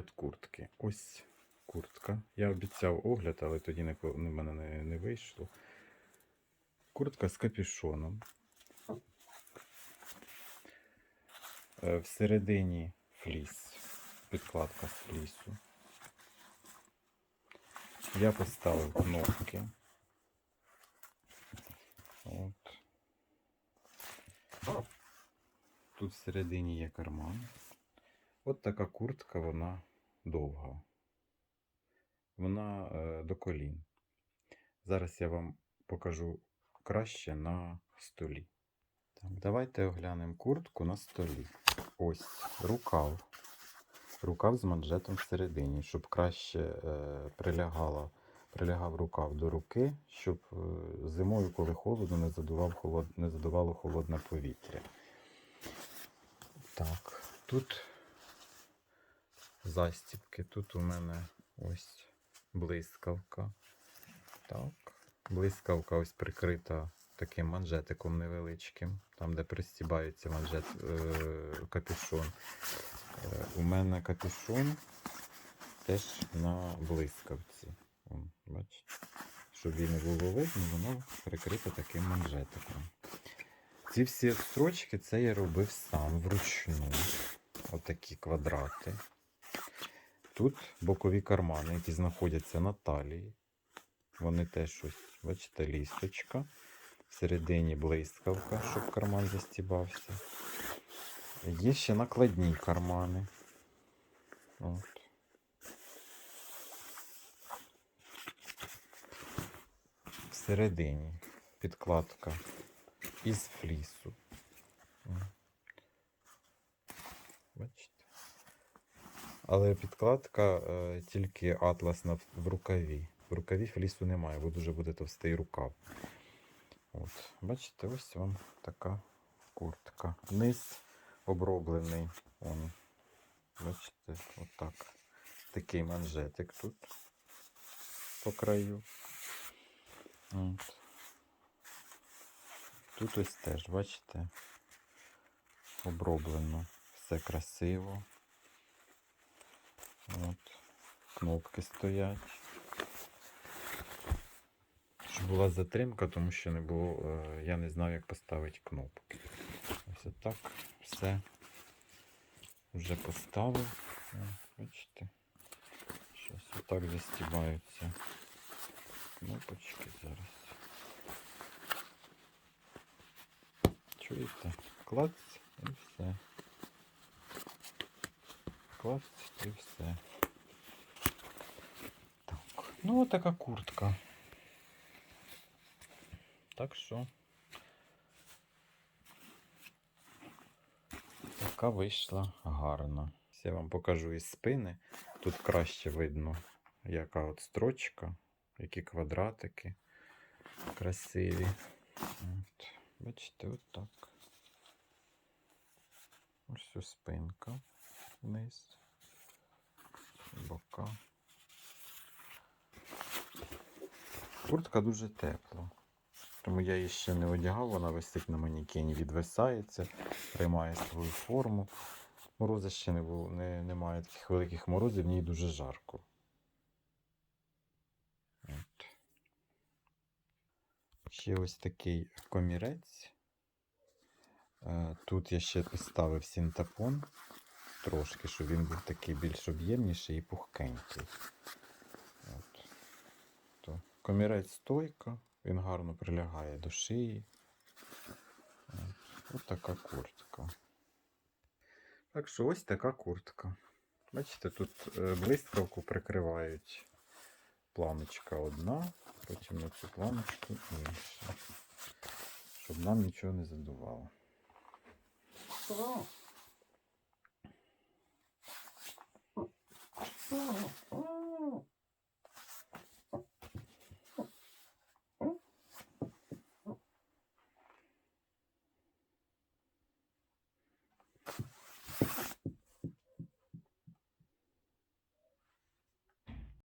огляд куртки. Ось куртка. Я обіцяв огляд, але тоді не, ну, в мене не, не вийшло. Куртка з капюшоном. Е, Всередині фліс. Підкладка з флісу. Я поставив кнопки. От. Тут всередині є карман. От така куртка, вона довга. Вона е, до колін. Зараз я вам покажу краще на столі. Так, давайте оглянемо куртку на столі. Ось рукав. Рукав з манжетом всередині, щоб краще е, прилягала, прилягав рукав до руки, щоб е, зимою, коли холодно, не, задував холод, не задувало холодне повітря. Так, тут застібки. Тут у мене ось блискавка. Так. Блискавка ось прикрита таким манжетиком невеличким, там, де пристібається манжет е, капюшон. Е, у мене капюшон теж на блискавці. Вон, бачите? Щоб він не було видно, воно прикрите таким манжетиком. Ці всі строчки це я робив сам вручну. Отакі квадрати. Тут бокові кармани, які знаходяться на талії. Вони теж ось, бачите, лісточка. Всередині блискавка, щоб карман застібався. Є ще накладні кармани. От. Всередині підкладка із флісу. О. Бачите? Але підкладка е, тільки атласна в- рукаві. В рукаві флісу немає, бо дуже буде товстий рукав. От. Бачите, ось вам така куртка. Низ оброблений. Он. Бачите, отак. Такий манжетик тут по краю. От. Тут ось теж, бачите, оброблено. Все красиво. От. Кнопки стоять. Була затримка, тому що не було, е, я не знав, як поставити кнопки. Ось отак все вже поставив. Бачите? Щось отак застібаються кнопочки зараз. Чуєте? Клац і все. Клац і все. Так. Ну, така куртка. Так що така вийшла гарна. Я вам покажу із спини. Тут краще видно, яка от строчка, які квадратики красиві. От. Бачите, от так. Ось ось спинка вниз, бока. Куртка дуже тепла. Тому я її ще не одягав, вона висить на манікені, відвисається, приймає свою форму. Морози ще не було, не, немає таких великих морозів, в ній дуже жарко. От. Ще ось такий комірець. Е, Тут я ще поставив синтапон трошки, щоб він був такий більш об'ємніший і пухкенький. От. То комірець стойка, він гарно прилягає до шиї. От. Ось така куртка. Так що ось така куртка. Бачите, тут е, блискавку прикривають планочка одна, потім на цю планочку інша. Щоб нам нічого не задувало. О. О.